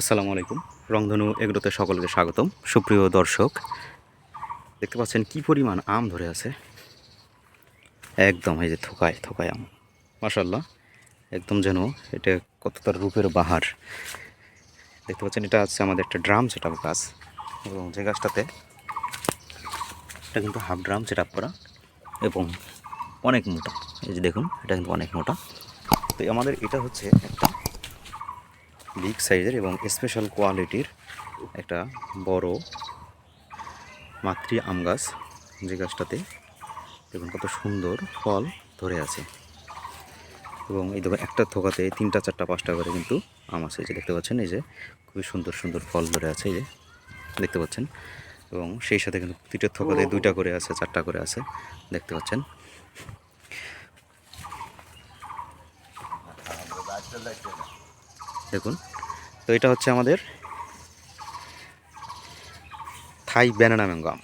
আসসালামু আলাইকুম। রংধনু এগুলোতে সকলকে স্বাগতম। সুপ্রিয় দর্শক, দেখতে পাচ্ছেন কি পরিমাণ আম ধরে আছে। একদম এই যে থোকায় থোকায় আম। মাশাল্লাহ একদম যেন এটা কত তার রূপের বাহার। দেখতে পাচ্ছেন, এটা আছে আমাদের একটা ড্রাম সেট আপ গাছ। এবং যে গাছটাতে এটা কিন্তু হাফ ড্রাম সেট আপ করা এবং অনেক মোটা। এই যে দেখুন, এটা কিন্তু অনেক মোটা। তো আমাদের এটা হচ্ছে একটা বিগ সাইজের এবং স্পেশাল কোয়ালিটির একটা বড় মাতৃ আম গাছ যে গাছটাতে দেখুন কত সুন্দর ফল ধরে আছে। এবং এই দেখুন একটা থোকাতে তিনটা চারটা পাঁচটা করে কিন্তু আম আছে। যে দেখতে পাচ্ছেন এই যে খুবই সুন্দর সুন্দর ফল ধরে আছে এই যে দেখতে পাচ্ছেন। এবং সেই সাথে কিন্তু প্রতিটা থোকাতে দুইটা করে আছে চারটা করে আছে দেখতে পাচ্ছেন। দেখুন তো এটা হচ্ছে আমাদের থাই ব্যানানা ম্যাঙ্গো আম।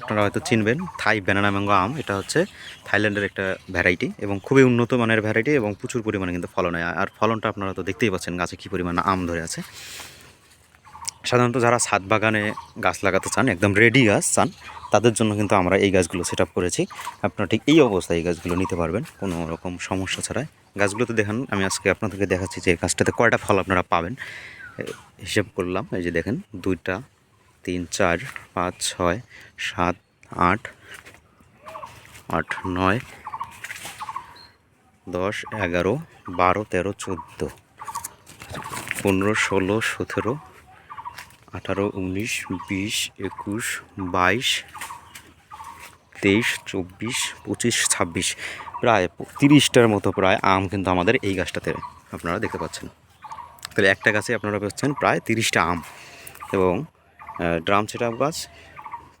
আপনারা হয়তো চিনবেন, থাই ব্যানানা ম্যাঙ্গো আম, এটা হচ্ছে থাইল্যান্ডের একটা ভ্যারাইটি এবং খুবই উন্নত মানের ভ্যারাইটি এবং প্রচুর পরিমাণে কিন্তু ফলন হয়। আর ফলনটা আপনারা তো দেখতেই পাচ্ছেন গাছে কী পরিমাণ আম ধরে আছে। সাধারণত যারা ছাদ বাগানে গাছ লাগাতে চান, একদম রেডি গাছ চান, তাদের জন্য কিন্তু আমরা এই গাছগুলো সেট করেছি। আপনারা ঠিক এই অবস্থায় এই গাছগুলো নিতে পারবেন, কোনো রকম সমস্যা ছাড়াই। গাছগুলোতে দেখান, আমি আজকে আপনাদেরকে দেখাচ্ছি যে এই গাছটাতে কয়টা ফল আপনারা পাবেন। হিসেব করলাম, এই যে দেখেন, দুইটা, তিন, চার, পাঁচ, ছয়, সাত, আট আট, নয়, দশ, এগারো, বারো, তেরো, চোদ্দ, পনেরো, ষোলো, সতেরো, আঠারো, উনিশ, বিশ, একুশ, বাইশ তেইশ, চব্বিশ, পঁচিশ, ছাব্বিশ, প্রায় তিরিশটার মতো প্রায় আম কিন্তু আমাদের এই গাছটাতে আপনারা দেখতে পাচ্ছেন। তাহলে একটা গাছে আপনারা পাচ্ছেন প্রায় তিরিশটা আম এবং ড্রাম সেট গাছ,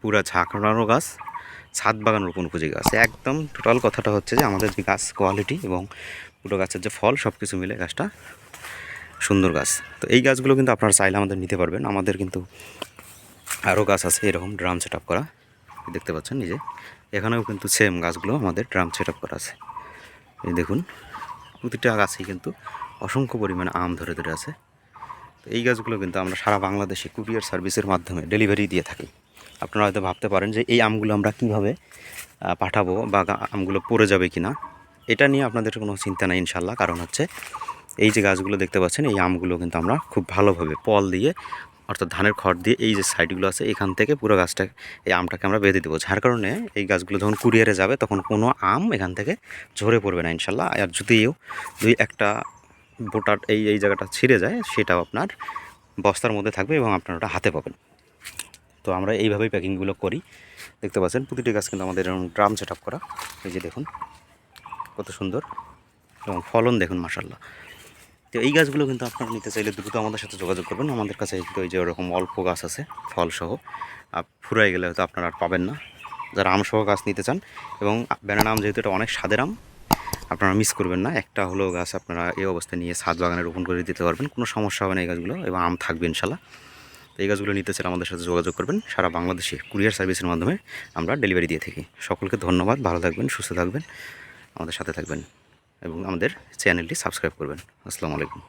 পুরা ঝাঁকড়ানো গাছ, ছাদ বাগান রোপণ উপযোগী গাছ। একদম টোটাল কথাটা হচ্ছে যে আমাদের যে গাছ কোয়ালিটি এবং পুরো গাছের যে ফল সব কিছু মিলে গাছটা সুন্দর গাছ। তো এই গাছগুলো কিন্তু আপনারা চাইলে আমাদের নিতে পারবেন। আমাদের কিন্তু আরও গাছ আছে এরকম ড্রাম সেট করা। দেখতে পাচ্ছেন নিজে এখানেও কিন্তু সেম গাছগুলো আমাদের ড্রাম সেট করা আছে। এই দেখুন, প্রতিটা গাছেই কিন্তু অসংখ্য পরিমাণে আম ধরে ধরে আছে। তো এই গাছগুলো কিন্তু আমরা সারা বাংলাদেশে কুরিয়ার সার্ভিসের মাধ্যমে ডেলিভারি দিয়ে থাকি। আপনারা হয়তো ভাবতে পারেন যে এই আমগুলো আমরা কীভাবে পাঠাবো বা আমগুলো পড়ে যাবে কি না এটা নিয়ে আপনাদের কোনো চিন্তা নেই ইনশাল্লাহ কারণ হচ্ছে, এই যে গাছগুলো দেখতে পাচ্ছেন, এই আমগুলো কিন্তু আমরা খুব ভালোভাবে পল দিয়ে অর্থাৎ ধানের খড় দিয়ে এই যে সাইডগুলো আছে, এখান থেকে পুরো গাছটা, এই আমটাকে আমরা বেঁধে দেবো। যার কারণে এই গাছগুলো যখন কুরিয়ারে যাবে, তখন কোনো আম এখান থেকে ঝরে পড়বে না ইনশাল্লাহ। আর যদিও দুই একটা বোটার এই এই জায়গাটা ছিঁড়ে যায়, সেটাও আপনার বস্তার মধ্যে থাকবে এবং আপনারা ওটা হাতে পাবেন। তো আমরা এইভাবেই প্যাকিংগুলো করি। দেখতে পাচ্ছেন, প্রতিটি গাছ কিন্তু আমাদের এরকম ড্রাম সেট করা। এই যে দেখুন, কত সুন্দর। এবং ফলন দেখুন মাসাল্লাহ তো এই গাছগুলো কিন্তু আপনারা নিতে চাইলে দ্রুত আমাদের সাথে যোগাযোগ করবেন। আমাদের কাছে কিন্তু ওই যে ওরকম অল্প গাছ আছে, ফলসহ ফুরাই গেলে হয়তো আপনারা আর পাবেন না। যারা আমসহ গাছ নিতে চান এবং ব্যানানা আম যেহেতু এটা অনেক স্বাদের আম, আপনারা মিস করবেন না। একটা হলেও গাছ আপনারা এই অবস্থায় নিয়ে ছাদ বাগানে রোপণ করে দিতে পারবেন, কোনো সমস্যা হবে না এই গাছগুলো এবং আম থাকবে ইনশাল্লাহ। তো এই গাছগুলো নিতে চাইলে আমাদের সাথে যোগাযোগ করবেন। সারা বাংলাদেশে কুরিয়ার সার্ভিসের মাধ্যমে আমরা ডেলিভারি দিয়ে থাকি। সকলকে ধন্যবাদ, ভালো থাকবেন, সুস্থ থাকবেন, আমাদের সাথে থাকবেন। এবং আমাদের চ্যানেলটি সাবস্ক্রাইব করবেন। আসসালামু আলাইকুম।